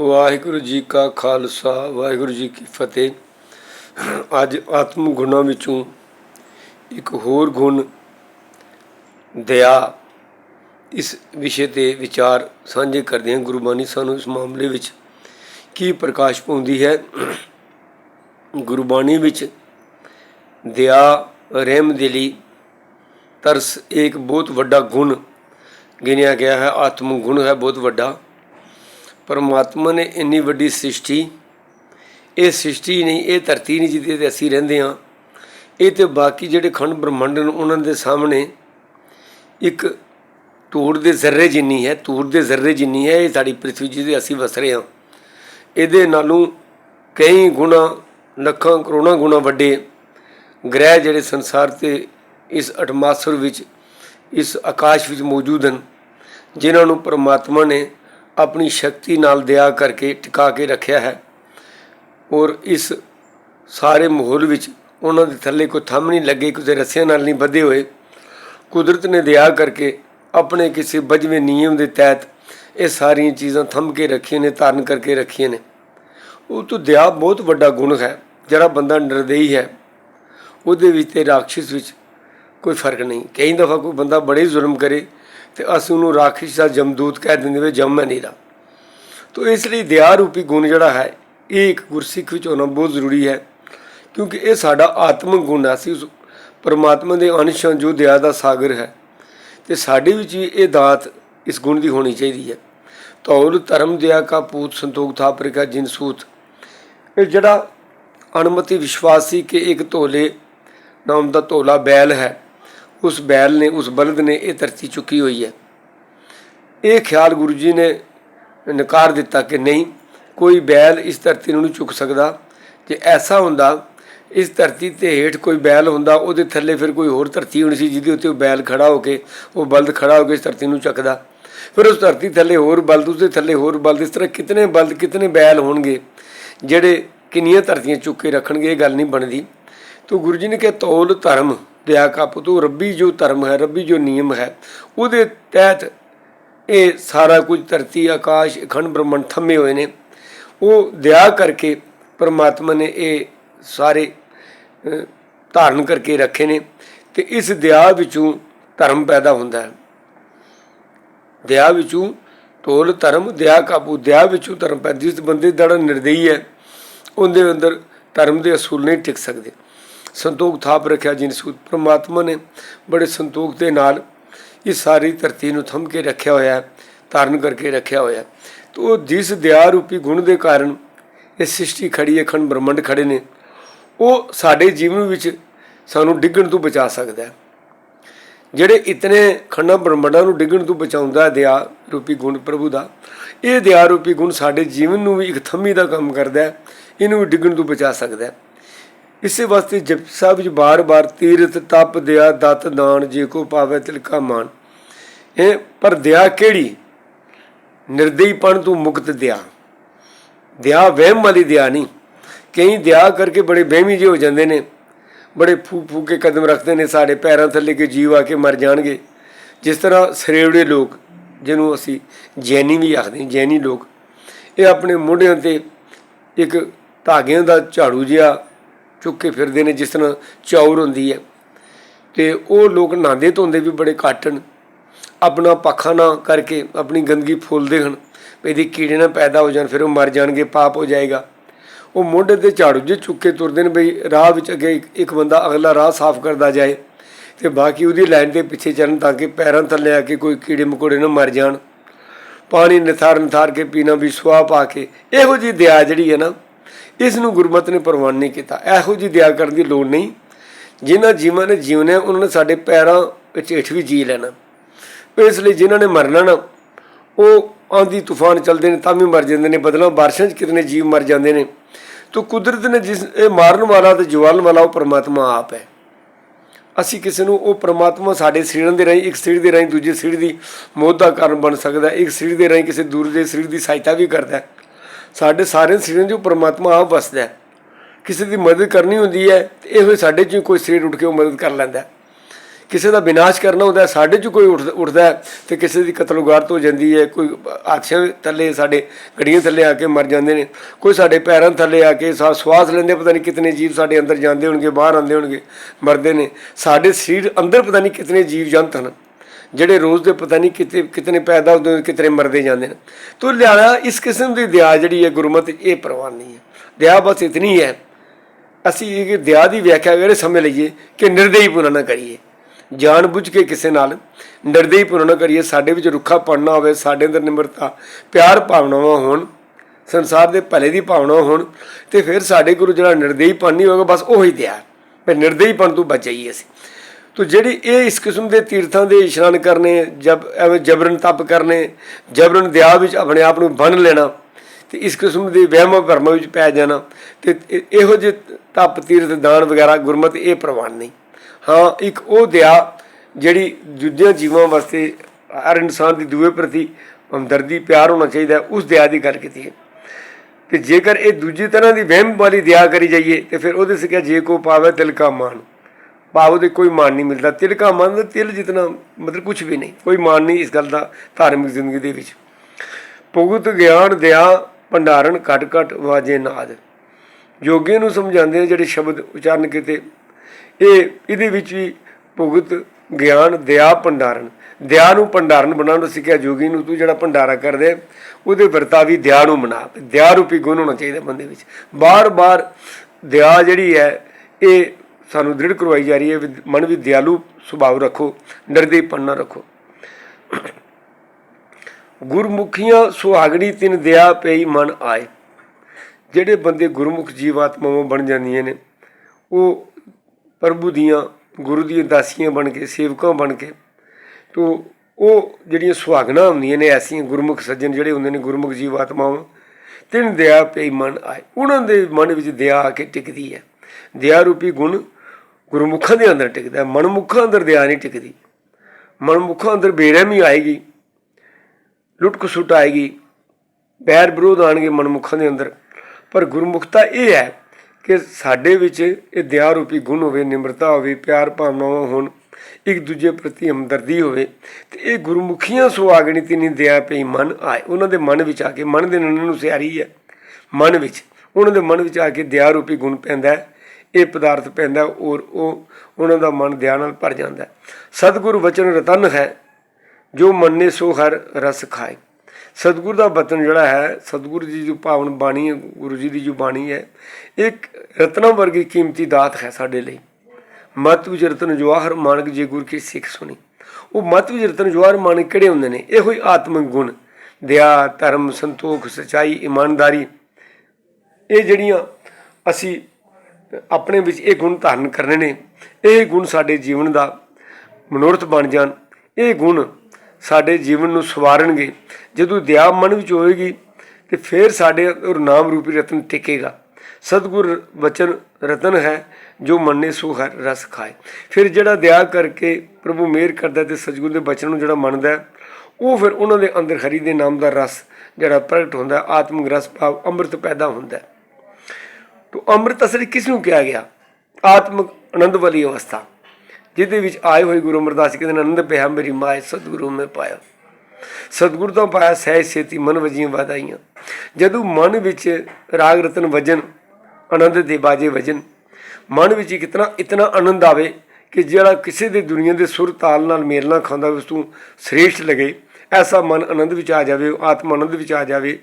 ਵਾਹਿਗੁਰੂ ਜੀ ਕਾ ਖਾਲਸਾ, ਵਾਹਿਗੁਰੂ ਜੀ ਕੀ ਫਤਿਹ। ਅੱਜ ਆਤਮ ਗੁਣਾਂ ਵਿੱਚੋਂ ਇੱਕ ਹੋਰ ਗੁਣ, ਦਇਆ, ਇਸ ਵਿਸ਼ੇ ਤੇ ਵਿਚਾਰ ਸਾਂਝੇ ਕਰਦੇ ਹਾਂ। ਗੁਰਬਾਣੀ ਸਾਨੂੰ ਇਸ ਮਾਮਲੇ ਵਿੱਚ ਕੀ ਪ੍ਰਕਾਸ਼ ਪਾਉਂਦੀ ਹੈ? ਗੁਰਬਾਣੀ ਵਿੱਚ ਦਇਆ, ਰਹਿਮ ਦਿਲੀ, ਤਰਸ ਇੱਕ ਬਹੁਤ ਵੱਡਾ ਗੁਣ ਗਿਣਿਆ ਗਿਆ ਹੈ। ਆਤਮ ਗੁਣ ਹੈ ਬਹੁਤ ਵੱਡਾ। ਪਰਮਾਤਮਾ ਨੇ ਇੰਨੀ ਵੱਡੀ ਸ੍ਰਿਸ਼ਟੀ, ਇਹ ਸ੍ਰਿਸ਼ਟੀ ਨਹੀਂ, ਇਹ ਧਰਤੀ ਨਹੀਂ ਜਿਹਦੇ ਤੇ ਅਸੀਂ ਰਹਿੰਦੇ ਹਾਂ। ਇਹ ਤੇ ਬਾਕੀ ਜਿਹੜੇ ਖੰਡ ਬ੍ਰਹਮੰਡ ਨੇ ਉਹਨਾਂ ਦੇ ਸਾਹਮਣੇ ਇੱਕ ਧੂੜ ਦੇ ਜ਼ਰਰੇ ਜਿੰਨੀ ਹੈ, ਧੂੜ ਦੇ ਜ਼ਰਰੇ ਜਿੰਨੀ ਹੈ, ਇਹ ਸਾਡੀ ਪ੍ਰithvi ਜਿਹਦੇ ਅਸੀਂ ਵਸ ਰਹੇ ਹਾਂ। ਇਹਦੇ ਨਾਲੋਂ ਕਈ ਗੁਣਾ, ਲੱਖਾਂ, ਕਰੋੜਾਂ ਗੁਣਾ ਵੱਡੇ ਗ੍ਰਹਿ ਜਿਹੜੇ ਸੰਸਾਰ ਤੇ ਇਸ ਅਟਮਾਸਫਰ ਵਿੱਚ, ਇਸ ਆਕਾਸ਼ ਵਿੱਚ ਮੌਜੂਦ ਹਨ, ਜਿਨ੍ਹਾਂ ਨੂੰ ਪਰਮਾਤਮਾ ਨੇ ਆਪਣੀ ਸ਼ਕਤੀ ਨਾਲ ਦਇਆ ਕਰਕੇ ਟਿਕਾ ਕੇ ਰੱਖਿਆ ਹੈ ਔਰ ਇਸ ਸਾਰੇ ਮਾਹੌਲ ਵਿੱਚ ਉਹਨਾਂ ਦੇ ਥੱਲੇ ਕੋਈ ਥੰਮ ਨਹੀਂ ਲੱਗੇ, ਕਿਸੇ ਰੱਸਿਆਂ ਨਾਲ ਨਹੀਂ ਬੱਧੇ ਹੋਏ। ਕੁਦਰਤ ਨੇ ਦਇਆ ਕਰਕੇ ਆਪਣੇ ਕਿਸੇ ਬਜਵੇਂ ਨਿਯਮ ਦੇ ਤਹਿਤ ਇਹ ਸਾਰੀਆਂ ਚੀਜ਼ਾਂ ਥੰਮ ਕੇ ਰੱਖੀਆਂ ਨੇ, ਧਾਰਨ ਕਰਕੇ ਰੱਖੀਆਂ ਨੇ। ਉਹ ਤੋਂ ਦਇਆ ਬਹੁਤ ਵੱਡਾ ਗੁਣ ਹੈ, ਜਿਹੜਾ ਬੰਦਾ ਨਿਰਦਈ ਹੈ। ਉਹਦੇ ਵਿੱਚ ਤੇ ਰਾਖਸ਼ ਵਿੱਚ ਕੋਈ ਫ਼ਰਕ ਨਹੀਂ। ਕਈ ਦਫਾ ਕੋਈ ਬੰਦਾ ਬੜੇ ਜ਼ੁਲਮ ਕਰੇ ਤੇ ਅਸੀਂ ਉਹਨੂੰ ਰਾਖਸ਼ ਦਾ ਜਮਦੂਤ ਕਹਿ ਦਿੰਦੇ ਵੇ ਜਮ ਹੈ ਨਹੀਂ ਦਾ। ਤੋ ਇਸ ਲਈ ਦਇਆ ਰੂਪੀ ਗੁਣ ਜਿਹੜਾ ਹੈ, ਇਹ ਇੱਕ ਗੁਰਸਿੱਖ ਵਿੱਚ ਹੋਣਾ ਬਹੁਤ ਜ਼ਰੂਰੀ ਹੈ, ਕਿਉਂਕਿ ਇਹ ਸਾਡਾ ਆਤਮਿਕ ਗੁਣ ਹੈ। ਅਸੀਂ ਉਸ ਪਰਮਾਤਮਾ ਦੇ ਅੰਸ਼ ਜੋ ਦਇਆ ਦਾ ਸਾਗਰ ਹੈ, ਤੇ ਸਾਡੇ ਵਿੱਚ ਵੀ ਇਹ ਦਾਤ ਇਸ ਗੁਣ ਦੀ ਹੋਣੀ ਚਾਹੀਦੀ ਹੈ। ਤੌਲ ਧਰਮ, ਦਇਆ ਕਾ ਪੂਤ, ਸੰਤੋਖ ਥਾਪਰਿਕਾ ਜਿਨ ਸੂਤ। ਇਹ ਜਿਹੜਾ ਅਨਮਤੀ ਵਿਸ਼ਵਾਸੀ ਕਿ ਇੱਕ ਧੋਲੇ ਨਾਮ ਦਾ ਧੋਲਾ ਬੈਲ ਹੈ ਉਸ ਬੈਲ ਨੇ, ਉਸ ਬਲਦ ਨੇ ਇਹ ਧਰਤੀ ਚੁੱਕੀ ਹੋਈ ਹੈ। ਇਹ ਖਿਆਲ ਗੁਰੂ ਜੀ ਨੇ ਨਕਾਰ ਦਿੱਤਾ ਕਿ ਨਹੀਂ, ਕੋਈ ਬੈਲ ਇਸ ਧਰਤੀ ਨੂੰ ਨਹੀਂ ਚੁੱਕ ਸਕਦਾ। ਜੇ ਐਸਾ ਹੁੰਦਾ, ਇਸ ਧਰਤੀ ਤੇ ਹੇਠ ਕੋਈ ਬੈਲ ਹੁੰਦਾ, ਉਹਦੇ ਥੱਲੇ ਫਿਰ ਕੋਈ ਹੋਰ ਧਰਤੀ ਹੋਣੀ ਸੀ ਜਿਹਦੇ ਉੱਤੇ ਉਹ ਬੈਲ ਖੜਾ ਹੋ ਕੇ, ਉਹ ਬਲਦ ਖੜਾ ਹੋ ਕੇ ਇਸ ਧਰਤੀ ਨੂੰ ਚੱਕਦਾ। ਫਿਰ ਉਸ ਧਰਤੀ ਥੱਲੇ ਹੋਰ ਬਲਦ, ਉਸਦੇ ਥੱਲੇ ਹੋਰ ਬਲਦ, ਇਸ ਤਰ੍ਹਾਂ ਕਿਤਨੇ ਬਲਦ, ਕਿਤਨੇ ਬੈਲ ਹੋਣਗੇ, ਜਿਹੜੇ ਕਿੰਨੀਆਂ ਧਰਤੀਆਂ ਚੁੱਕ ਕੇ ਰੱਖਣਗੇ, ਇਹ ਗੱਲ ਨਹੀਂ ਬਣਦੀ। ਤੋ ਗੁਰੂ ਜੀ ਨੇ ਕਿਹਾ, ਤੌਲ ਧਰਮ। ਦਇਆ ਕਾ ਪੁੱਤੋ ਰੱਬੀ ਜੋ ਧਰਮ ਹੈ, ਰੱਬੀ ਜੋ ਨਿਯਮ ਹੈ, ਉਹਦੇ ਤਹਿਤ ਇਹ ਸਾਰਾ ਕੁਝ ਧਰਤੀ, ਆਕਾਸ਼, ਅਖੰਡ ਬ੍ਰਹਮੰਡ ਥੰਮੇ ਹੋਏ ਨੇ। ਉਹ ਦਇਆ ਕਰਕੇ ਪਰਮਾਤਮਾ ਨੇ ਇਹ ਸਾਰੇ ਧਾਰਨ ਕਰਕੇ ਰੱਖੇ ਨੇ ਤੇ ਇਸ ਦਇਆ ਵਿੱਚੋਂ ਧਰਮ ਪੈਦਾ ਹੁੰਦਾ ਹੈ। ਦਇਆ ਵਿੱਚੋਂ ਤੋਲ ਧਰਮ ਦਇਆ ਕਾਬੂ ਦਇਆ ਵਿੱਚੋਂ ਧਰਮ ਪੈਦਾ, ਜਿਸ ਬੰਦੇ ਦਾ ਜਿਹੜਾ ਨਿਰਦਈ ਹੈ, ਉਹਦੇ ਅੰਦਰ ਧਰਮ ਦੇ ਅਸੂਲ ਨਹੀਂ ਟਿਕ ਸਕਦੇ। ਸੰਤੋਖ ਥਾਪ ਰੱਖਿਆ ਜਿਨ ਸੂਤ ਪ੍ਰਮਾਤਮਾ ਨੇ ਬੜੇ ਸੰਤੋਖ ਦੇ ਨਾਲ ਇਸ ਸਾਰੀ ਧਰਤੀ ਨੂੰ ਥੰਮ ਕੇ ਰੱਖਿਆ ਹੋਇਆ ਹੈ, ਧਾਰਨ ਕਰਕੇ ਰੱਖਿਆ ਹੋਇਆ ਹੈ। ਤੋ ਉਹ ਜਿਸ ਦਇਆ ਰੂਪੀ ਗੁਣ ਦੇ ਕਾਰਨ ਇਹ ਸ੍ਰਿਸ਼ਟੀ ਖੜੀ ਹੈ ਖੰਡ ਬ੍ਰਹਮੰਡ ਖੜੇ ਨੇ, ਉਹ ਸਾਡੇ ਜੀਵਨ ਵਿੱਚ ਸਾਨੂੰ ਡਿੱਗਣ ਤੋਂ ਬਚਾ ਸਕਦਾ ਹੈ। ਜਿਹੜੇ ਇਤਨੇ ਖੰਡਾਂ ਬ੍ਰਹਮੰਡਾਂ ਨੂੰ ਡਿੱਗਣ ਤੋਂ ਬਚਾਉਂਦਾ ਹੈ ਦਇਆ ਰੂਪੀ ਗੁਣ ਪ੍ਰਭੂ ਦਾ, ਇਹ ਦਇਆ ਰੂਪੀ ਗੁਣ ਸਾਡੇ ਜੀਵਨ ਨੂੰ ਵੀ ਇੱਕ ਥੰਮੀ ਦਾ ਕੰਮ ਕਰਦਾ ਹੈ, ਇਹਨੂੰ ਵੀ ਡਿੱਗਣ ਤੋਂ ਬਚਾ ਸਕਦਾ ਹੈ। ਇਸੇ ਵਾਸਤੇ ਜਪਜੀ ਸਾਹਿਬ ਵਿੱਚ ਬਾਰ-ਬਾਰ ਤੀਰਥ, ਤਪ, ਦਇਆ, ਦਤ, ਦਾਨ ਜੇ ਕੋ ਪਾਵੇ ਤਿਲਕਾ ਮਾਨ। ਇਹ ਪਰ ਦਿਆ ਕਿਹੜੀ? ਨਿਰਦਈਪਣ ਤੋਂ ਮੁਕਤ ਦਿਆ ਦਿਆ ਵਹਿਮ ਵਾਲੀ ਦਇਆ ਨਹੀਂ। ਕਈ ਦਇਆ ਕਰਕੇ ਬੜੇ ਵਹਿਮੀ ਜਿਹੇ ਹੋ ਜਾਂਦੇ ਨੇ। ਬੜੇ ਫੂ ਫੂ ਕੇ ਕਦਮ ਰੱਖਦੇ ਨੇ, ਸਾਡੇ ਪੈਰਾਂ ਥੱਲੇ ਕੇ ਜੀਵ ਆ ਕੇ ਮਰ ਜਾਣਗੇ। ਜਿਸ ਤਰ੍ਹਾਂ ਸਰੇਵੜੇ ਲੋਕ, ਜਿਹਨੂੰ ਅਸੀਂ ਜੈਨੀ ਵੀ ਆਖਦੇ ਹਾਂ, ਜੈਨੀ ਲੋਕ, ਇਹ ਆਪਣੇ ਮੋਢਿਆਂ ਤੇ ਇੱਕ ਧਾਗਿਆਂ ਦਾ ਝਾੜੂ ਜਿਹਾ ਚੁੱਕ ਕੇ ਫਿਰਦੇ ਨੇ, ਜਿਸ ਤਰ੍ਹਾਂ ਚੌਰ ਹੁੰਦੀ ਹੈ। ਤੇ ਉਹ ਲੋਕ ਨਹਾਉਂਦੇ ਧੋਂਦੇ ਵੀ ਬੜੇ ਘੱਟ ਹਨ। ਆਪਣਾ ਪਾਖਾਨਾ ਕਰਕੇ ਆਪਣੀ ਗੰਦਗੀ ਫੋਲਦੇ ਹਨ। ਵੀ ਇਹਦੇ ਕੀੜੇ ਨਾ ਪੈਦਾ ਹੋ ਜਾਣ, ਫਿਰ ਉਹ ਮਰ ਜਾਣਗੇ, ਪਾਪ ਹੋ ਜਾਏਗਾ। ਉਹ ਮੋਢੇ ਤੇ ਝਾੜੂ ਜੇ ਚੁੱਕ ਕੇ ਤੁਰਦੇ ਨੇ ਬਈ ਰਾਹ ਵਿੱਚ ਅੱਗੇ ਇੱਕ- ਬੰਦਾ ਅਗਲਾ ਰਾਹ ਸਾਫ਼ ਕਰਦਾ ਜਾਏ ਤੇ ਬਾਕੀ ਉਹਦੀ ਲਾਈਨ ਦੇ ਪਿੱਛੇ ਚੱਲਣ ਤਾਂ ਕਿ ਪੈਰਾਂ ਥੱਲੇ ਆ ਕੇ ਕੋਈ ਕੀੜੇ ਮਕੌੜੇ ਨਾ ਮਰ ਜਾਣ। ਪਾਣੀ ਨਿਥਾਰ ਨਿਥਾਰ ਕੇ ਪੀਣਾ, ਵੀ ਸੁਆਹ ਪਾ ਕੇ। ਇਹੋ ਜੀ ਦਇਆ ਜਿਹੜੀ ਹੈ ਨਾ ਇਸ ਨੂੰ ਗੁਰਮਤ ਨੇ ਪ੍ਰਵਾਨ ਨਹੀਂ ਕੀਤਾ। ਇਹੋ ਜੀ ਦਿਆ ਕਰਨ ਦੀ ਲੋੜ ਨਹੀਂ। ਜਿਨ੍ਹਾਂ ਜੀਵਾਂ ਨੇ ਜਿਉਣਾ ਉਹਨਾਂ ਨੇ ਸਾਡੇ ਪੈਰਾਂ ਵਿੱਚ ਹੇਠ ਵੀ ਜੀ ਲੈਣਾ। ਇਸ ਲਈ ਜਿਨ੍ਹਾਂ ਨੇ ਮਰਨਾ ਨਾ ਉਹ ਆਂਦੀ ਤੂਫਾਨ ਚੱਲਦੇ ਨੇ, ਤਾਂ ਵੀ ਮਰ ਜਾਂਦੇ ਨੇ। ਬਦਲਾਂ ਬਾਰਿਸ਼ਾਂ 'ਚ ਕਿਤਨੇ ਜੀਵ ਮਰ ਜਾਂਦੇ ਨੇ। ਤੋ ਕੁਦਰਤ ਨੇ ਜਿਸ, ਇਹ ਮਾਰਨ ਵਾਲਾ ਤੇ ਜਵਾਲਣ ਵਾਲਾ ਉਹ ਪਰਮਾਤਮਾ ਆਪ ਹੈ। ਅਸੀਂ ਕਿਸੇ ਨੂੰ ਉਹ ਪਰਮਾਤਮਾ ਸਾਡੇ ਸਰੀਰਾਂ ਦੇ ਰਾਹੀਂ, ਇੱਕ ਸਰੀਰ ਦੇ ਰਾਹੀਂ, ਦੂਜੇ ਸਰੀਰ ਦੀ ਮੌਤ ਦਾ ਕਾਰਨ ਬਣ ਸਕਦਾ ਇੱਕ ਸਰੀਰ ਦੇ ਰਾਹੀਂ ਕਿਸੇ ਦੂਰ ਦੇ ਸਰੀਰ ਦੀ ਸਹਾਇਤਾ ਵੀ ਕਰਦਾ ਸਾਡੇ ਸਾਰੇ ਸਰੀਰਾਂ 'ਚ ਪਰਮਾਤਮਾ ਆਪ ਵਸਦਾ ਹੈ। ਕਿਸੇ ਦੀ ਮਦਦ ਕਰਨੀ ਹੁੰਦੀ ਹੈ, ਤੇ ਇਹੋ ਸਾਡੇ 'ਚੋਂ ਕੋਈ ਸਰੀਰ ਉੱਠ ਕੇ ਉਹ ਮਦਦ ਕਰ ਲੈਂਦਾ ਕਿਸੇ ਦਾ ਵਿਨਾਸ਼ ਕਰਨਾ ਹੁੰਦਾ ਸਾਡੇ 'ਚ ਕੋਈ ਉੱਠ- ਉੱਠਦਾ ਹੈ, ਤੇ ਕਿਸੇ ਦੀ ਕਤਲਗਾਰਤ ਹੋ ਜਾਂਦੀ ਹੈ, ਕੋਈ ਹਾਦਸਿਆਂ ਥੱਲੇ ਸਾਡੇ ਗੱਡੀਆਂ ਥੱਲੇ ਆ ਕੇ ਮਰ ਜਾਂਦੇ ਨੇ, ਕੋਈ ਸਾਡੇ ਪੈਰਾਂ ਥੱਲੇ ਆ ਕੇ ਸਾ ਸਵਾਸ ਲੈਂਦੇ ਪਤਾ ਨਹੀਂ ਕਿਤਨੇ ਜੀਵ ਸਾਡੇ ਅੰਦਰ ਜਾਂਦੇ ਹੋਣਗੇ, ਬਾਹਰ ਆਉਂਦੇ ਹੋਣਗੇ, ਮਰਦੇ ਨੇ। ਸਾਡੇ ਸਰੀਰ ਅੰਦਰ ਪਤਾ ਨਹੀਂ ਕਿਤਨੇ ਜੀਵ ਜੰਤ ਹਨ। ਜਿਹੜੇ ਰੋਜ਼ ਦੇ ਪਤਾ ਨਹੀਂ ਕਿਤੇ ਕਿਤਨੇ ਪੈਦਾ ਹੁੰਦੇ ਕਿਤਨੇ ਮਰਦੇ ਜਾਂਦੇ ਨੇ। ਤੋ ਲਿਆਣਾ ਇਸ ਕਿਸਮ ਦੀ ਦਇਆ ਜਿਹੜੀ ਹੈ ਗੁਰਮਤਿ, ਇਹ ਪ੍ਰਵਾਨ ਨਹੀਂ ਹੈ। ਦਇਆ ਬਸ ਇਤਨੀ ਹੈ। ਅਸੀਂ ਇਹ ਦਇਆ ਦੀ ਵਿਆਖਿਆ ਕਰੇ ਸਮਝ ਲਈਏ ਕਿ ਨਿਰਦਈ ਪੂਰਾ ਨਾ ਕਰੀਏ। ਜਾਣ ਬੁੱਝ ਕੇ ਕਿਸੇ ਨਾਲ ਨਿਰਦਈ ਪੂਰਾ ਨਾ ਕਰੀਏ। ਸਾਡੇ ਵਿੱਚ ਰੁੱਖਾ ਪੜਨਾ ਹੋਵੇ, ਸਾਡੇ ਅੰਦਰ ਨਿਮਰਤਾ, ਪਿਆਰ ਭਾਵਨਾਵਾਂ ਹੋਣ, ਸੰਸਾਰ ਦੇ ਭਲੇ ਦੀ ਭਾਵਨਾ ਹੋਣ, ਤੇ ਫਿਰ ਸਾਡੇ ਗੁਰੂ ਜਿਹੜਾ ਨਿਰਦਈ ਨਹੀਂ ਹੋਵੇਗਾ ਬਸ ਉਹੀ ਦਇਆ ਪਰ ਨਿਰਦਈ ਪਣ ਤੋਂ ਬਚ ਜਾਈਏ ਅਸੀਂ। ਤੋ ਜਿਹੜੀ ਇਹ ਇਸ ਕਿਸਮ ਦੇ ਤੀਰਥਾਂ ਦੇ ਇਸ਼ਨਾਨ ਕਰਨੇ, ਜਬ ਐਵੇਂ ਜਬਰਨ ਤਪ ਕਰਨੇ, ਜਬਰਨ ਦਿਆ ਵਿੱਚ ਆਪਣੇ ਆਪ ਨੂੰ ਬੰਨ ਲੈਣਾ ਤੇ ਇਸ ਕਿਸਮ ਦੇ ਵਹਿਮਾਂ ਭਰਮਾਂ ਵਿੱਚ ਪੈ ਜਾਣਾ ਤੇ ਇਹੋ ਜਿਹੇ ਤਪ ਤੀਰਥ ਦਾਨ ਵਗੈਰਾ ਗੁਰਮਤਿ ਇਹ ਪ੍ਰਵਾਨ ਨਹੀਂ। ਹਾਂ, ਇੱਕ ਉਹ ਦਇਆ ਜਿਹੜੀ ਦੂਜਿਆਂ ਜੀਵਾਂ ਵਾਸਤੇ ਹਰ ਇਨਸਾਨ ਦੀ ਦੂਏ ਪ੍ਰਤੀ ਹਮਦਰਦੀ, ਪਿਆਰ ਹੋਣਾ ਚਾਹੀਦਾ, ਉਸ ਦਇਆ ਦੀ ਗੱਲ ਕੀਤੀ ਹੈ। ਤੇ ਜੇਕਰ ਇਹ ਦੂਜੀ ਤਰ੍ਹਾਂ ਦੀ ਵਹਿਮ ਵਾਲੀ ਦਇਆ ਕਰੀ ਜਾਈਏ ਤੇ ਫਿਰ ਉਹਦੇ ਸੇ ਕਿਹਾ ਜੇ ਕੋ ਪਾਵੇ ਤਿਲ ਕਾ ਮਾਨ। ਭਾਵ ਦੇ ਕੋਈ ਮਾਨ ਨਹੀਂ ਮਿਲਦਾ। ਤਿਲਕਾ ਮਨ ਦਾ ਤਿਲ ਜਿਤਨਾ ਮਤਲਬ ਕੁਝ ਵੀ ਨਹੀਂ। ਕੋਈ ਮਾਨ ਨਹੀਂ ਇਸ ਗੱਲ ਦਾ ਧਾਰਮਿਕ ਜ਼ਿੰਦਗੀ ਦੇ ਵਿੱਚ। ਭੁਗਤ ਗਿਆਨ ਦਿਆ, ਭੰਡਾਰਨ ਘਟ ਘਟ ਵਾਜੇ ਨਾਦ। ਜੋਗੀ ਨੂੰ ਸਮਝਾਉਂਦੇ ਜਿਹੜੇ ਸ਼ਬਦ ਉਚਾਰਨ ਕੀਤੇ। ਇਹ, ਇਹਦੇ ਵਿੱਚ ਵੀ ਭੁਗਤ ਗਿਆਨ ਦਇਆ ਭੰਡਾਰਨ। ਦਇਆ ਨੂੰ ਭੰਡਾਰਨ ਬਣਾਉਣ ਨੂੰ ਸਿੱਖਿਆ ਜੋਗੀ ਨੂੰ ਤੂੰ ਜਿਹੜਾ ਭੰਡਾਰਾ ਕਰਦੇ, ਉਹਦੇ ਵਰਤਾ ਵੀ ਦਇਆ ਨੂੰ ਬਣਾ। ਦਿਆ ਰੂਪੀ ਗੁਣ ਹੋਣਾ ਚਾਹੀਦਾ ਬੰਦੇ ਵਿੱਚ। ਬਾਰ-ਬਾਰ ਦਿਆ ਜਿਹੜੀ ਹੈ, ਇਹ ਸਾਨੂੰ ਦ੍ਰਿੜ ਕਰਵਾਈ ਜਾ ਰਹੀ ਹੈ ਵੀ ਮਨ ਵਿੱਚ ਦਿਆਲੂ ਸੁਭਾਅ ਰੱਖੋ ਨਿਰਦੇਪਨ ਨਾ ਰੱਖੋ। ਗੁਰਮੁਖੀਆਂ ਸੁਹਾਗਣੀ ਤਿੰਨ ਦਇਆ ਪਈ ਮਨ ਆਏ। ਜਿਹੜੇ ਬੰਦੇ ਗੁਰਮੁਖ ਜੀਵਾਤਮਾਵਾਂ ਬਣ ਜਾਂਦੀਆਂ ਨੇ, ਉਹ ਪ੍ਰਭੂ ਦੀਆਂ, ਗੁਰੂ ਦੀਆਂ ਦਾਸੀਆਂ ਬਣ ਕੇ, ਸੇਵਕਾਂ ਬਣ ਕੇ, ਤੋ ਉਹ ਜਿਹੜੀਆਂ ਸੁਹਾਗਣਾ ਹੁੰਦੀਆਂ ਨੇ, ਐਸੀਆਂ ਗੁਰਮੁਖ ਸੱਜਣ ਜਿਹੜੇ ਹੁੰਦੇ ਨੇ, ਗੁਰਮੁਖ ਜੀਵਾਤਮਾਵਾਂ, ਤਿੰਨ ਦਇਆ ਪਈ ਮਨ ਆਏ। ਉਹਨਾਂ ਦੇ ਮਨ ਵਿੱਚ ਦਇਆ ਆ ਕੇ ਟਿਕਦੀ ਹੈ। ਦਇਆ ਰੂਪੀ ਗੁਣ ਗੁਰਮੁਖਾਂ ਦੇ ਅੰਦਰ ਟਿਕਦਾ ਹੈ, ਮਨਮੁਖਾਂ ਅੰਦਰ ਦਇਆ ਨਹੀਂ ਟਿਕਦੀ। ਮਨਮੁਖਾਂ ਅੰਦਰ ਬੇਰਹਿਮੀ ਆਏਗੀ, ਲੁੱਟ ਖਸੁੱਟ ਆਏਗੀ, ਬੈਰ ਵਿਰੋਧ ਆਣਗੇ ਮਨਮੁਖਾਂ ਦੇ ਅੰਦਰ। ਪਰ ਗੁਰਮੁਖਤਾ ਇਹ ਹੈ ਕਿ ਸਾਡੇ ਵਿੱਚ ਇਹ ਦਇਆ ਰੂਪੀ ਗੁਣ ਹੋਵੇ, ਨਿਮਰਤਾ ਹੋਵੇ, ਪਿਆਰ ਭਾਵਨਾਵਾਂ ਹੋਣ, ਇੱਕ ਦੂਜੇ ਪ੍ਰਤੀ ਹਮਦਰਦੀ ਹੋਵੇ, ਤੇ ਇਹ ਗੁਰਮੁਖੀਆਂ ਸੁਆਗਣੀ ਤਿਨੀ ਦਇਆ ਪਈ ਮਨ ਆਏ। ਉਹਨਾਂ ਦੇ ਮਨ ਵਿੱਚ ਆ ਕੇ, ਮਨ ਦੇ ਨੰਨ ਨੂੰ ਸਿਆਰੀ ਹੈ। ਮਨ ਵਿੱਚ, ਉਹਨਾਂ ਦੇ ਮਨ ਵਿੱਚ ਆ ਕੇ ਦਇਆ ਰੂਪੀ ਗੁਣ ਪੈਂਦਾ ਹੈ। ਇਹ ਪਦਾਰਥ ਪੈਂਦਾ ਔਰ ਉਹ, ਉਹਨਾਂ ਦਾ ਮਨ ਦਇਆ ਨਾਲ ਭਰ ਜਾਂਦਾ। ਸਤਿਗੁਰ ਵਚਨ ਰਤਨ ਹੈ, ਜੋ ਮੰਨੇ ਸੋ ਹਰ ਰਸ ਖਾਏ। ਸਤਿਗੁਰ ਦਾ ਬਚਨ ਜਿਹੜਾ ਹੈ, ਸਤਿਗੁਰ ਜੀ ਦੀ ਪਾਵਨ ਬਾਣੀ ਹੈ, ਗੁਰੂ ਜੀ ਦੀ ਜੋ ਬਾਣੀ ਹੈ, ਇੱਕ ਰਤਨਾਂ ਵਰਗੀ ਕੀਮਤੀ ਦਾਤ ਹੈ ਸਾਡੇ ਲਈ। ਮਤ ਵਿੱਚ ਰਤਨ ਜਵਾਹਰ ਮਾਨਕ ਜੇ ਗੁਰ ਕੀ ਸਿੱਖ ਸੁਣੀ। ਉਹ ਮਤ ਵਿੱਚ ਰਤਨ ਜਵਾਹਰ ਮਾਨਕ ਕਿਹੜੇ ਹੁੰਦੇ ਨੇ? ਇਹੋ ਹੀ ਆਤਮਿਕ ਗੁਣ। ਦਇਆ, ਧਰਮ, ਸੰਤੋਖ, ਸਚਾਈ, ਇਮਾਨਦਾਰੀ। ਇਹ ਜਿਹੜੀਆਂ ਅਸੀਂ ਆਪਣੇ ਵਿੱਚ ਇਹ ਗੁਣ ਧਾਰਨ ਕਰਨੇ ਨੇ ਇਹ ਗੁਣ ਸਾਡੇ ਜੀਵਨ ਦਾ ਮਨੋਰਥ ਬਣ ਜਾਣ ਇਹ ਗੁਣ ਸਾਡੇ ਜੀਵਨ ਨੂੰ ਸਵਾਰਨਗੇ। ਜਦੋਂ ਦਇਆ ਮਨ ਵਿੱਚ ਹੋਏਗੀ ਤੇ ਫਿਰ ਸਾਡੇ ਉਹ ਨਾਮ ਰੂਪੀ ਰਤਨ ਟਿਕੇਗਾ। ਸਤਿਗੁਰ ਵਚਨ ਰਤਨ ਹੈ ਜੋ ਮੰਨੇ ਸੋ ਹਰ ਰਸ ਖਾਏ। ਫਿਰ ਜਿਹੜਾ ਦਇਆ ਕਰਕੇ ਪ੍ਰਭੂ ਮਿਹਰ ਕਰਦਾ ਤੇ ਸਤਿਗੁਰ ਦੇ ਬਚਨ ਨੂੰ ਜਿਹੜਾ ਮੰਨਦਾ ਉਹ ਫਿਰ ਉਹਨਾਂ ਦੇ ਅੰਦਰ ਹਰੀ ਦੇ ਨਾਮ ਦਾ ਰਸ ਜਿਹੜਾ ਪ੍ਰਗਟ ਹੁੰਦਾ ਹੈ, ਆਤਮਿਕ ਰਸ ਭਾਵ ਅੰਮ੍ਰਿਤ ਪੈਦਾ ਹੁੰਦਾ। ਤੋ ਅੰਮ੍ਰਿਤ ਅਸਲੀ ਕਿਸ ਨੂੰ ਕਿਹਾ ਗਿਆ? ਆਤਮਿਕ ਆਨੰਦ ਵਾਲੀ ਅਵਸਥਾ। ਜਿਹਦੇ ਵਿੱਚ ਆਏ ਹੋਏ ਗੁਰੂ ਅਮਰਦਾਸ ਜੀ ਕਹਿੰਦੇ ਨੇ, ਆਨੰਦ ਪਿਆ ਮੇਰੀ ਮਾਏ ਸਤਿਗੁਰੂ ਮੈਂ ਪਾਇਆ। ਸਤਿਗੁਰੂ ਤੋਂ ਪਾਇਆ ਸਹਿ ਸੇਤੀ ਮਨ ਵਜੀਆਂ ਵਧਾਈਆਂ ਜਦੋਂ ਮਨ ਵਿੱਚ ਰਾਗ ਰਤਨ ਵਜਨ ਆਨੰਦ ਦੇ ਬਾਜੇ ਵਜਨ ਮਨ ਵਿੱਚ ਕਿਤਨਾ ਇਤਨਾ ਆਨੰਦ ਆਵੇ ਕਿ ਜਿਹੜਾ ਕਿਸੇ ਦੀ ਦੁਨੀਆ ਦੇ ਸੁਰ ਤਾਲ ਨਾਲ ਮੇਲ ਨਾ ਖਾਂਦਾ ਉਸ ਤੋਂ ਸ੍ਰੇਸ਼ਟ ਲਗੇ ਐਸਾ ਮਨ ਆਨੰਦ ਵਿੱਚ ਆ ਜਾਵੇ ਆਤਮ ਆਨੰਦ ਵਿੱਚ ਆ ਜਾਵੇ।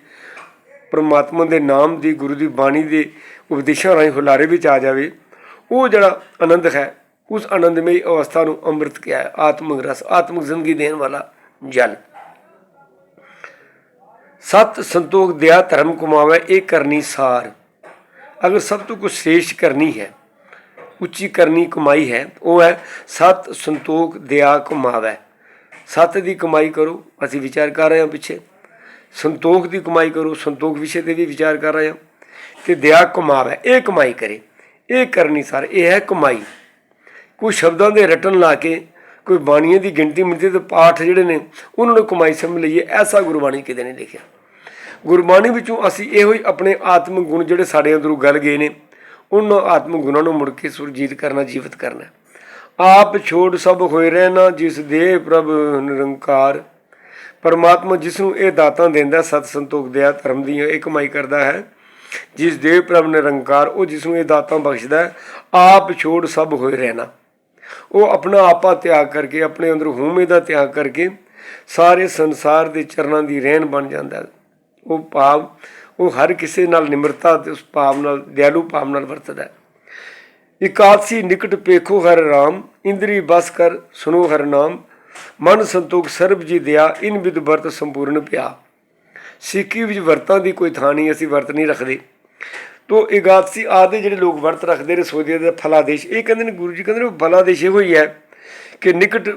ਪਰਮਾਤਮਾ ਦੇ ਨਾਮ ਦੀ ਗੁਰੂ ਦੀ ਬਾਣੀ ਦੇ ਉਪਦੇਸ਼ਾਂ ਰਾਹੀਂ ਹੁਲਾਰੇ ਵਿੱਚ ਆ ਜਾਵੇ, ਉਹ ਜਿਹੜਾ ਆਨੰਦ ਹੈ, ਉਸ ਆਨੰਦਮਈ ਅਵਸਥਾ ਨੂੰ ਅੰਮ੍ਰਿਤ ਕਿਹਾ ਹੈ ਆਤਮਿਕ ਰਸ ਆਤਮਿਕ ਜ਼ਿੰਦਗੀ ਦੇਣ ਵਾਲਾ ਜਲ। ਸਤ ਸੰਤੋਖ ਦਿਆ ਧਰਮ ਕਮਾਵੇ, ਇਹ ਕਰਨੀ ਸਾਰ। ਅਗਰ ਸਭ ਤੋਂ ਕੁਝ ਸੇਸ਼ ਕਰਨੀ ਹੈ, ਉੱਚੀ ਕਰਨੀ ਕਮਾਈ ਹੈ, ਉਹ ਹੈ ਸਤ ਸੰਤੋਖ ਦਿਆ ਕਮਾਵੇ। ਸਤ ਦੀ ਕਮਾਈ ਕਰੋ, ਅਸੀਂ ਵਿਚਾਰ ਕਰ ਰਹੇ ਹਾਂ ਪਿੱਛੇ। ਸੰਤੋਖ ਦੀ ਕਮਾਈ ਕਰੋ, ਸੰਤੋਖ ਵਿਸ਼ੇ ਤੇ ਵੀ ਵਿਚਾਰ ਕਰ ਰਹੇ ਹਾਂ। ਤੇ ਦਿਆ ਕਮਾਵੇ ਇਹ ਕਮਾਈ ਕਰੇ। ਇਹ ਕਰਨੀ ਸਰ, ਇਹ ਹੈ ਕਮਾਈ। ਕੋਈ ਸ਼ਬਦਾਂ ਦੇ ਰਟਨ ਲਾ ਕੇ, ਕੋਈ ਬਾਣੀਆਂ ਦੀ ਗਿਣਤੀ ਮਿਲਦੀ ਤੇ ਪਾਠ ਜਿਹੜੇ ਨੇ, ਉਹਨਾਂ ਨੂੰ ਕਮਾਈ ਸਮਝ ਲਈਏ, ਐਸਾ ਗੁਰਬਾਣੀ ਕਿਤੇ ਨਹੀਂ ਲਿਖਿਆ। ਗੁਰਬਾਣੀ ਵਿੱਚੋਂ ਅਸੀਂ ਇਹੋ ਹੀ ਆਪਣੇ ਆਤਮਿਕ ਗੁਣ ਜਿਹੜੇ ਸਾਡੇ ਅੰਦਰੋਂ ਗਲ ਗਏ ਨੇ, ਉਹਨਾਂ ਆਤਮਿਕ ਗੁਣਾਂ ਨੂੰ ਮੁੜ ਕੇ ਸੁਰਜੀਤ ਕਰਨਾ, ਜੀਵਤ ਕਰਨਾ ਆਪ ਛੋੜ ਸਭ ਹੋਏ ਰਹਿਣਾ, ਜਿਸ ਦੇ ਪ੍ਰਭ ਨਿਰੰਕਾਰ। ਪਰਮਾਤਮਾ ਜਿਸ ਨੂੰ ਇਹ ਦਾਤਾਂ ਦਿੰਦਾ, ਸਤ ਸੰਤੋਖ ਦਿਆ ਧਰਮ ਦੀ ਇਹ ਕਮਾਈ ਕਰਦਾ ਹੈ। ਜਿਸ ਦੇਵ ਪ੍ਰਭ ਨਿਰੰਕਾਰ ਉਹ ਜਿਸ ਨੂੰ ਇਹ ਦਾਤਾਂ ਬਖਸ਼ਦਾ ਹੈ, ਆਪ ਛੋੜ ਸਭ ਹੋਏ ਰਹਿਣਾ। ਉਹ ਆਪਣਾ ਆਪਾ ਤਿਆਗ ਕਰਕੇ ਆਪਣੇ ਅੰਦਰ ਹਉਮੈ ਦਾ ਤਿਆਗ ਕਰਕੇ ਸਾਰੇ ਸੰਸਾਰ ਦੇ ਚਰਨਾਂ ਦੀ ਰਹਿਣ ਬਣ ਜਾਂਦਾ ਉਹ ਭਾਵ ਉਹ ਹਰ ਕਿਸੇ ਨਾਲ ਨਿਮਰਤਾ ਤੇ ਉਸ ਭਾਵ ਨਾਲ ਦਿਆਲੂ ਭਾਵ ਨਾਲ ਵਰਤਦਾ ਇਕਾਦਸੀ ਨਿਕਟ ਪੇਖੋ ਹਰ ਰਾਮ ਇੰਦਰੀ ਬਸ ਕਰ ਸੁਨੋ ਹਰ ਨਾਮ। ਮਨ ਸੰਤੋਖ ਸਰਬ ਜੀ ਦਿਆ ਇਨ ਵਿਦ ਵਰਤ ਸੰਪੂਰਨ ਪਿਆ। ਸਿੱਖੀ ਵਿੱਚ ਵਰਤਾਂ ਦੀ ਕੋਈ ਥਾਂ ਨਹੀਂ, ਅਸੀਂ ਵਰਤ ਨਹੀਂ ਰੱਖਦੇ। ਤੋ ਇਕਾਦਸੀ ਆਦੇ ਜਿਹੜੇ ਲੋਕ ਵਰਤ ਰੱਖਦੇ ਨੇ ਸੋਚਦੇ ਨੇ ਫਲਾਦੇਸ਼, ਇਹ ਕਹਿੰਦੇ ਨੇ ਗੁਰੂ ਜੀ, ਕਹਿੰਦੇ ਨੇ ਫਲਾਦੇਸ਼ ਇਹੋ ਹੀ ਹੈ ਕਿ ਨਿਕਟ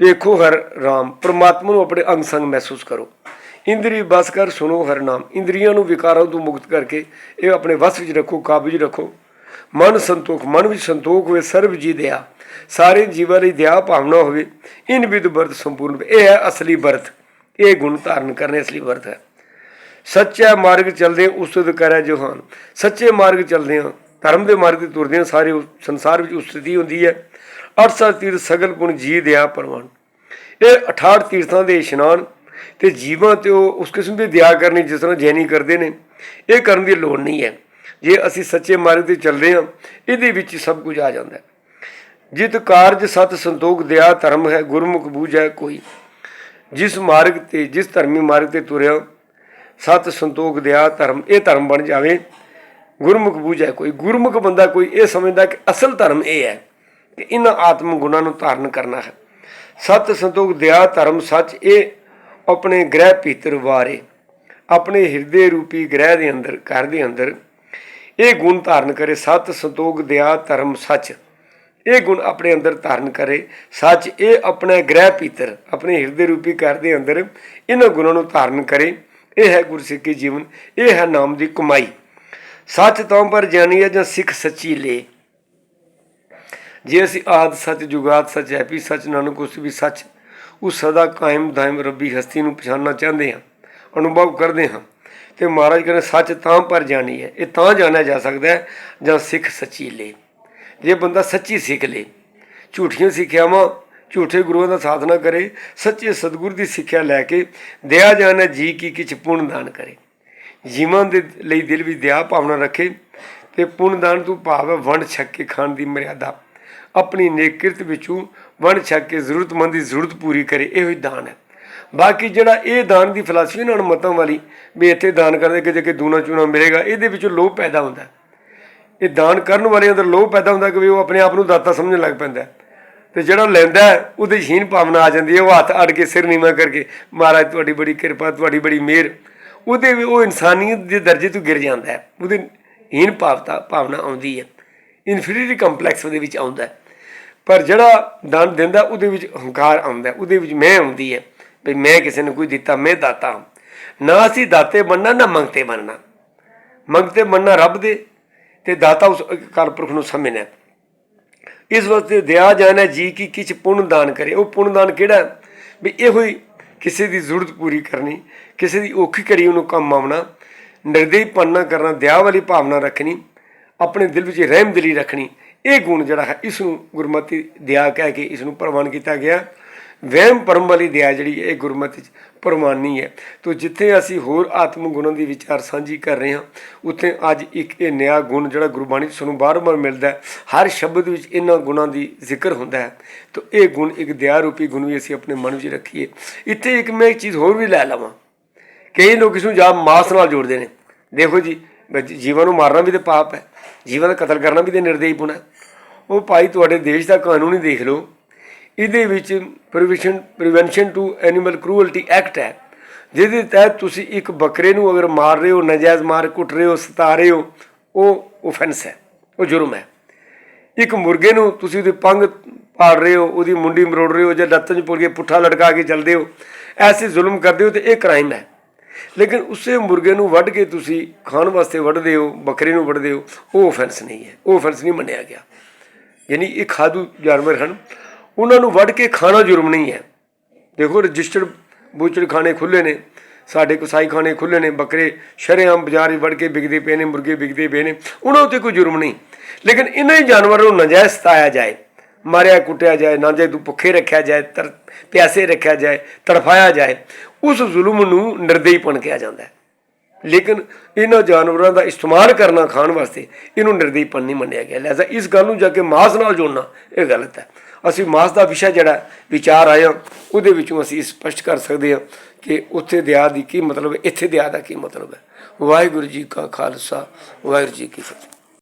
ਵੇਖੋ ਹਰ ਰਾਮ, ਪ੍ਰਮਾਤਮਾ ਨੂੰ ਆਪਣੇ ਅੰਗ ਸੰਗ ਮਹਿਸੂਸ ਕਰੋ। ਇੰਦਰੀ, ਬਸ ਕਰ, ਸੁਣੋ ਹਰ ਨਾਮ। ਇੰਦਰੀਆਂ ਨੂੰ ਵਿਕਾਰਾਂ ਤੋਂ ਮੁਕਤ ਕਰਕੇ ਇਹ ਆਪਣੇ ਵਸ ਵਿੱਚ ਰੱਖੋ ਕਾਬੂ ਵਿੱਚ ਰੱਖੋ। ਮਨ ਸੰਤੋਖ, ਮਨ ਵਿੱਚ ਸੰਤੋਖ ਹੋਵੇ, ਸਰਬ ਜੀ ਦਿਆ ਸਾਰੇ ਜੀਵਾਂ ਲਈ ਦਿਆ ਭਾਵਨਾ ਹੋਵੇ। ਇਨ ਵਿਦ ਵਰਤ ਸੰਪੂਰਨ। ਇਹ ਹੈ ਅਸਲੀ ਵਰਤ। ਇਹ ਗੁਣ ਧਾਰਨ ਕਰਨੇ ਅਸਲੀ ਵਰਤ ਹੈ। ਸੱਚਾ ਮਾਰਗ ਚੱਲਦੇ ਉਸਤਤ ਕਰੈ ਜਹਾਨ ਸੱਚੇ ਮਾਰਗ ਚੱਲਦੇ ਆ ਧਰਮ ਦੇ ਮਾਰਗ ਤੇ ਤੁਰਦੇ ਹਾਂ, ਸਾਰੇ ਉਸ ਸੰਸਾਰ ਵਿੱਚ ਉਸਤਤੀ ਹੁੰਦੀ ਹੈ। 68 ਤੀਰਥ ਸਗਲ ਗੁਣ ਜੀ ਦਿਆ ਪਰਵਾਨ। ਇਹ 68 ਤੀਰਥਾਂ ਦੇ ਇਸ਼ਨਾਨ ਤੇ ਜੀਵਾਂ ਤੇ ਉਹ ਉਸ ਕਿਸਮ ਦੀ ਦਿਆ ਕਰਨੀ ਜਿਸ ਤਰ੍ਹਾਂ ਜੈਨੀ ਕਰਦੇ ਨੇ। ਇਹ ਕਰਨ ਦੀ ਲੋੜ ਨਹੀਂ ਹੈ। ਜੇ ਅਸੀਂ ਸੱਚੇ ਮਾਰਗ ਤੇ ਚੱਲਦੇ ਹਾਂ, ਇਹਦੇ ਵਿੱਚ ਸਭ ਕੁਝ ਆ ਜਾਂਦਾ ਹੈ। ਜਿਤ ਕਾਰਜ ਸਤ ਸੰਤੋਖ ਦਿਆ ਧਰਮ ਹੈ, ਗੁਰਮੁਖ ਹੈ ਕੋਈ। ਜਿਸ ਮਾਰਗ ਤੇ, ਜਿਸ ਧਰਮੀ ਮਾਰਗ ਤੇ ਤੁਰਿਆ, ਸਤ ਸੰਤੋਖ ਦਿਆ ਧਰਮ, ਇਹ ਧਰਮ ਬਣ ਜਾਵੇ। ਗੁਰਮੁਖ ਬੂਝੈ ਕੋਈ। ਗੁਰਮੁਖ ਬੰਦਾ ਕੋਈ ਇਹ ਸਮਝਦਾ ਕਿ ਅਸਲ ਧਰਮ ਇਹ ਹੈ ਕਿ ਇਹਨਾਂ ਆਤਮ ਗੁਣਾਂ ਨੂੰ ਧਾਰਨ ਕਰਨਾ ਹੈ। ਸਤ ਸੰਤੋਖ ਦਿਆ ਧਰਮ ਸੱਚ ਇਹ ਆਪਣੇ ਗ੍ਰਹਿ ਭੀਤਰ ਵਾਰੇ, ਆਪਣੇ ਹਿਰਦੇ ਰੂਪੀ ਗ੍ਰਹਿ ਦੇ ਅੰਦਰ, ਘਰ ਦੇ ਅੰਦਰ ਇਹ ਗੁਣ ਧਾਰਨ ਕਰੇ। ਸਤ ਸੰਤੋਖ ਦਿਆ ਧਰਮ ਸੱਚ। ਇਹ ਗੁਣ ਆਪਣੇ ਅੰਦਰ ਧਾਰਨ ਕਰੇ। ਸੱਚ ਇਹ ਆਪਣੇ ਗ੍ਰਹਿ ਪੀਤਰ, ਆਪਣੇ ਹਿਰਦੇ ਰੂਪੀ ਘਰ ਦੇ ਅੰਦਰ ਇਹਨਾਂ ਗੁਣਾਂ ਨੂੰ ਧਾਰਨ ਕਰੇ। ਇਹ ਹੈ ਗੁਰਸਿੱਖੀ ਜੀਵਨ, ਇਹ ਹੈ ਨਾਮ ਦੀ ਕਮਾਈ। ਸੱਚ ਤੋਂ ਪਰ ਹੈ ਜਾਂ ਸਿੱਖ ਸੱਚੀ ਲੇ। ਜੇ ਅਸੀਂ ਆਦ ਸੱਚ, ਜੁਗਾਦ ਸੱਚ, ਹੈਪੀ ਸੱਚ, ਨਾਨਕ ਉਸ ਵੀ ਸੱਚ ਉਹ ਸਦਾ ਕਾਇਮ ਦਾਇਮ ਰੱਬੀ ਹਸਤੀ ਨੂੰ ਪਛਾਣਨਾ ਚਾਹੁੰਦੇ ਹਾਂ, ਅਨੁਭਵ ਕਰਦੇ ਹਾਂ, ਤੇ ਮਹਾਰਾਜ ਕਹਿੰਦੇ ਸੱਚ ਤਾਂ ਪਰ ਜਾਣੀ ਹੈ, ਇਹ ਤਾਂ ਜਾਣਿਆ ਜਾ ਸਕਦਾ ਹੈ ਜਾਂ ਸਿੱਖ ਸੱਚੀ ਲੇ। ਜੇ ਬੰਦਾ ਸੱਚੀ ਸਿੱਖ ਲੇ, ਝੂਠੀਆਂ ਸਿੱਖਿਆਵਾਂ ਝੂਠੇ ਗੁਰੂਆਂ ਦਾ ਸਾਧਨਾ ਕਰੇ, ਸੱਚੇ ਸਤਿਗੁਰ ਦੀ ਸਿੱਖਿਆ ਲੈ ਕੇ ਦਇਆ ਜਾਣਾ ਜੀ ਕੀ ਕਿਛ ਪੁੰਨ ਦਾਨ ਕਰੇ। ਜੀਵਾਂ ਦੇ ਲਈ ਦਿਲ ਵਿੱਚ ਦਇਆ ਭਾਵਨਾ ਰੱਖੇ ਤੇ ਪੁੰਨ ਦਾਨ ਤੋਂ ਭਾਵ ਹੈ, ਵੰਡ ਛਕ ਕੇ ਖਾਣ ਦੀ ਮਰਿਆਦਾ। ਆਪਣੀ ਨੇਕ ਕਿਰਤ ਵਿੱਚੋਂ ਵੰਡ ਛਕ ਕੇ ਜ਼ਰੂਰਤਮੰਦ ਦੀ ਜ਼ਰੂਰਤ ਪੂਰੀ ਕਰੇ, ਇਹੋ ਹੀ ਦਾਨ ਹੈ। ਬਾਕੀ ਜਿਹੜਾ ਇਹ ਦਾਨ ਦੀ ਫਲਸਫੀ ਨਾਲ ਮਤਾਂ ਵਾਲੀ ਵੀ ਇੱਥੇ ਦਾਨ ਕਰਦੇ ਕਿ ਜੇ ਕਿ ਦੂਣਾ ਚੂਣਾ ਮਿਲੇਗਾ, ਇਹਦੇ ਵਿੱਚੋਂ ਲੋਭ ਪੈਦਾ ਹੁੰਦਾ ਇਹ ਦਾਨ ਕਰਨ ਵਾਲੇ ਅੰਦਰ ਲੋਭ ਪੈਦਾ ਹੁੰਦਾ ਕਿ ਵੀ ਉਹ ਆਪਣੇ ਆਪ ਨੂੰ ਦਾਤਾ ਸਮਝਣ ਲੱਗ ਪੈਂਦਾ ਹੈ। ਤੇ ਜਿਹੜਾ ਲੈਂਦਾ ਉਹਦੇ 'ਚ ਹੀਨ ਭਾਵਨਾ ਆ ਜਾਂਦੀ ਹੈ, ਉਹ ਹੱਥ ਅੜ ਕੇ ਸਿਰ ਨੀਵਾਂ ਕਰਕੇ, ਮਹਾਰਾਜ ਤੁਹਾਡੀ ਬੜੀ ਕਿਰਪਾ, ਤੁਹਾਡੀ ਬੜੀ ਮਿਹਰ, ਉਹਦੇ ਵੀ ਉਹ ਇਨਸਾਨੀਅਤ ਦੇ ਦਰਜੇ ਤੋਂ ਗਿਰ ਜਾਂਦਾ ਹੈ। ਉਹਦੇ ਹੀਨ ਭਾਵਤਾ, ਭਾਵਨਾ ਆਉਂਦੀ ਹੈ। ਇਨਫੀਰੀਅਰਿਟੀ ਕੰਪਲੈਕਸ ਉਹਦੇ ਵਿੱਚ ਆਉਂਦਾ ਪਰ ਜਿਹੜਾ ਦਾਨ ਦਿੰਦਾ, ਉਹਦੇ ਵਿੱਚ ਹੰਕਾਰ ਆਉਂਦਾ ਉਹਦੇ ਵਿੱਚ ਮੈਂ ਆਉਂਦੀ ਹੈ। ਵੀ ਮੈਂ ਕਿਸੇ ਨੂੰ ਕੋਈ ਦਿੱਤਾ, ਮੈਂ ਦਾਤਾ ਹਾਂ। ਨਾ ਅਸੀਂ ਦਾਤੇ ਬਣਨਾ, ਨਾ ਮੰਗਤੇ ਬਣਨਾ। ਮੰਗਤੇ ਬਣਨਾ ਰੱਬ ਦੇ ਤੇ ਦਾਤਾ ਉਸ ਕਾਲਪੁਰਖ ਨੂੰ ਸਮਝਣਾ ਇਸ ਵਾਸਤੇ ਦਿਆ ਜਾਣਾ ਜੀ ਕੀ ਕਿਛ ਪੁੰਨ ਦਾਨ ਕਰੇ। ਉਹ ਪੁੰਨ ਦਾਨ ਕਿਹੜਾ ਵੀ ਇਹੋ ਹੀ ਕਿਸੇ ਦੀ ਜ਼ਰੂਰਤ ਪੂਰੀ ਕਰਨੀ, ਕਿਸੇ ਦੀ ਔਖੀ ਘੜੀ ਉਹਨੂੰ ਕੰਮ ਆਉਣਾ ਨਿਰਦੇਈ ਪੰਨਾ ਕਰਨਾ, ਦਿਆ ਵਾਲੀ ਭਾਵਨਾ ਰੱਖਣੀ, ਆਪਣੇ ਦਿਲ ਵਿੱਚ ਰਹਿਮਦਿਲੀ ਰੱਖਣੀ, ਇਹ ਗੁਣ ਜਿਹੜਾ ਹੈ, ਇਸ ਨੂੰ ਗੁਰਮਤਿ ਦਿਆ ਕਹਿ ਕੇ ਇਸ ਨੂੰ ਪ੍ਰਵਾਨ ਕੀਤਾ ਗਿਆ। ਵਹਿਮ ਪਰਮ ਵਾਲੀ ਦਇਆ ਜਿਹੜੀ ਹੈ, ਇਹ ਗੁਰਮਤਿ ਚ ਪ੍ਰਮਾਨੀ ਹੈ। ਤੋ ਜਿੱਥੇ ਅਸੀਂ ਹੋਰ ਆਤਮ ਗੁਣਾਂ ਦੀ ਵਿਚਾਰ ਸਾਂਝੀ ਕਰ ਰਹੇ ਹਾਂ, ਉੱਥੇ ਅੱਜ ਇੱਕ ਇਹ ਨਿਆ ਗੁਣ ਜਿਹੜਾ ਗੁਰਬਾਣੀ 'ਚ ਸਾਨੂੰ ਬਾਰ-ਬਾਰ ਮਿਲਦਾ ਹੈ। ਹਰ ਸ਼ਬਦ ਵਿੱਚ ਇਹਨਾਂ ਗੁਣਾਂ ਦੀ ਜ਼ਿਕਰ ਹੁੰਦਾ ਹੈ। ਤੋ ਇਹ ਗੁਣ ਇੱਕ ਦਇਆ ਰੂਪੀ ਗੁਣ ਵੀ ਅਸੀਂ ਆਪਣੇ ਮਨ ਵਿੱਚ ਰੱਖੀਏ। ਇੱਥੇ ਇੱਕ ਮੈਂ ਇੱਕ ਚੀਜ਼ ਹੋਰ ਵੀ ਲੈ ਲਵਾਂ। ਕਈ ਲੋਕ ਇਸ ਨੂੰ ਜਾ ਮਾਸ ਨਾਲ ਜੋੜਦੇ ਨੇ। ਦੇਖੋ ਜੀ ਜੀਵਾਂ ਨੂੰ ਮਾਰਨਾ ਵੀ ਤੇ ਪਾਪ ਹੈ। ਜੀਵਾਂ ਦਾ ਕਤਲ ਕਰਨਾ ਵੀ ਤੇ ਨਿਰਦੇਈ ਪੁਣਾ ਉਹ ਭਾਈ, ਤੁਹਾਡੇ ਦੇਸ਼ ਦਾ ਕਾਨੂੰਨ ਹੀ ਦੇਖ ਲਓ। ਇਹਦੇ ਵਿੱਚ prevention prevention to animal cruelty act ਹੈ। ਜਿਹਦੇ ਤਹਿਤ ਤੁਸੀਂ ਇੱਕ ਬੱਕਰੇ ਨੂੰ ਅਗਰ ਮਾਰ ਰਹੇ ਹੋ, ਨਜਾਇਜ਼ ਮਾਰ ਕੁੱਟ ਰਹੇ ਹੋ, ਸਤਾ ਰਹੇ ਹੋ, ਉਹ ਆਫੈਂਸ ਹੈ, ਉਹ ਜੁਰਮ ਹੈ। ਇੱਕ ਮੁਰਗੇ ਨੂੰ ਤੁਸੀਂ ਉਹਦੀ ਪੰਗ ਪਾੜ ਰਹੇ ਹੋ, ਉਹਦੀ ਮੁੰਡੀ ਮਰੋੜ ਰਹੇ ਹੋ ਜਾਂ ਲੱਤਾਂ 'ਚ ਪੁੜ ਕੇ ਪੁੱਠਾ ਲਟਕਾ ਕੇ ਚੱਲਦੇ ਹੋ, ਐਸੇ ਜ਼ੁਲਮ ਕਰਦੇ ਹੋ ਤੇ ਇਹ ਕ੍ਰਾਈਮ ਹੈ। ਲੇਕਿਨ ਉਸੇ ਮੁਰਗੇ ਨੂੰ ਵੱਢ ਕੇ ਤੁਸੀਂ ਖਾਣ ਵਾਸਤੇ ਵੱਢਦੇ ਹੋ, ਬੱਕਰੇ ਨੂੰ ਵੱਢਦੇ ਹੋ, ਉਹ ਆਫੈਂਸ ਨਹੀਂ ਹੈ, ਉਹ ਆਫੈਂਸ ਨਹੀਂ ਮੰਨਿਆ ਗਿਆ। ਯਾਨੀ ਇਹ ਖਾਦੂ ਜਾਨਵਰ ਹਨ। ਉਹਨਾਂ ਨੂੰ ਵੱਢ ਕੇ ਖਾਣਾ ਜੁਰਮ ਨਹੀਂ ਹੈ। ਦੇਖੋ ਰਜਿਸਟਰਡ ਬੂਚੜ ਖਾਣੇ ਖੁੱਲੇ ਨੇ, ਸਾਡੇ ਕਸਾਈ ਖਾਣੇ ਖੁੱਲੇ ਨੇ, ਬੱਕਰੇ ਸ਼ਰੇਆਮ ਬਾਜ਼ਾਰ 'ਚ ਵੜ ਕੇ ਵਿਕਦੇ ਪਏ ਨੇ, ਮੁਰਗੇ ਵਿਕਦੇ ਪਏ ਨੇ, ਉਹਨਾਂ ਉੱਤੇ ਕੋਈ ਜੁਰਮ ਨਹੀਂ। ਲੇਕਿਨ ਇਹਨਾਂ ਹੀ ਜਾਨਵਰਾਂ ਨੂੰ ਨਜਾਇਜ਼ ਸਤਾਇਆ ਜਾਏ, ਮਾਰਿਆ ਕੁੱਟਿਆ ਜਾਏ ਨਾ ਜੇ ਤੂੰ ਭੁੱਖੇ ਰੱਖਿਆ ਜਾਏ, ਤਰ, ਪਿਆਸੇ ਰੱਖਿਆ ਜਾਏ, ਤੜਫਾਇਆ ਜਾਏ, ਉਸ ਜ਼ੁਲਮ ਨੂੰ ਨਿਰਦੇਈਪਣ ਕਿਹਾ ਜਾਂਦਾ ਹੈ। ਲੇਕਿਨ ਇਹਨਾਂ ਜਾਨਵਰਾਂ ਦਾ ਇਸਤੇਮਾਲ ਕਰਨਾ ਖਾਣ ਵਾਸਤੇ ਇਹਨੂੰ ਨਿਰਦੇਈਪਣ ਨਹੀਂ ਮੰਨਿਆ ਗਿਆ। ਲਿਹਾਜ਼ਾ ਇਸ ਗੱਲ ਨੂੰ ਜਾ ਕੇ ਮਾਸ ਨਾਲ ਜੋੜਨਾ ਇਹ ਗਲਤ ਹੈ। ਅਸੀਂ ਮਾਸ ਦਾ ਵਿਸ਼ਾ ਜਿਹੜਾ ਵਿਚਾਰ ਆਇਆ ਉਹਦੇ ਵਿੱਚੋਂ ਅਸੀਂ ਸਪਸ਼ਟ ਕਰ ਸਕਦੇ ਹਾਂ ਕਿ ਉੱਥੇ ਦਿਆ ਦੀ ਕੀ ਮਤਲਬ ਹੈ, ਇੱਥੇ ਦਿਆ ਦਾ ਕੀ ਮਤਲਬ ਹੈ। ਵਾਹਿਗੁਰੂ ਜੀ ਕਾ ਖਾਲਸਾ, ਵਾਹਿਗੁਰੂ ਜੀ ਕੀ ਫਤਿਹ।